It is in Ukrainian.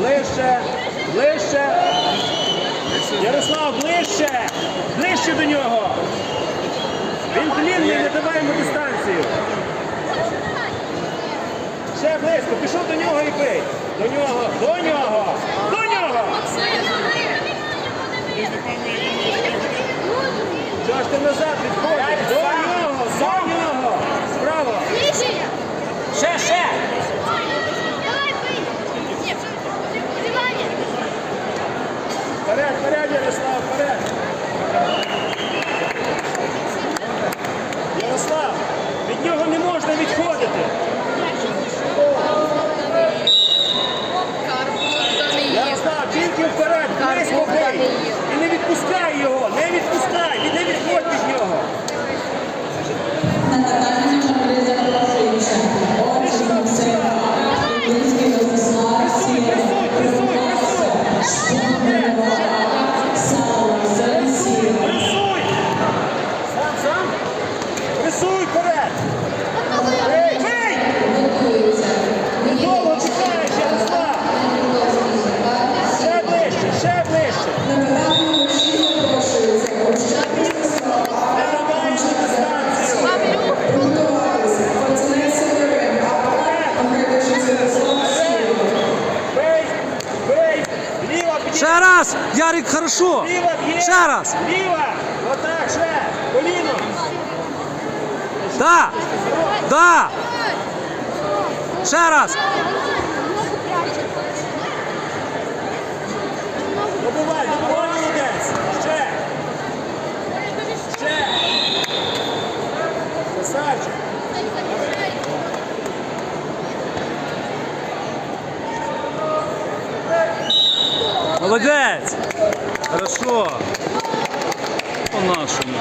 ближче, ближче. Ярослав, ближче! Ближче до нього! Він длінний, не давай йому дистанцію. Ще близько, пішов до нього і бий. До нього, до нього, до нього! Чого ж ти назад відходиш? До нього, до нього! Справа! Ще, ще! Вперед, вперед, Ярослав, вперед! Ярослав, від Ще раз! Ярик, хорошо! Ще раз! Ліва! Отак, ще! Коліно! Да! Да! Ще раз! Добивай, добивай, молодець! Ще! Ще! Красавчик! Молодець! Хорошо! По-нашому.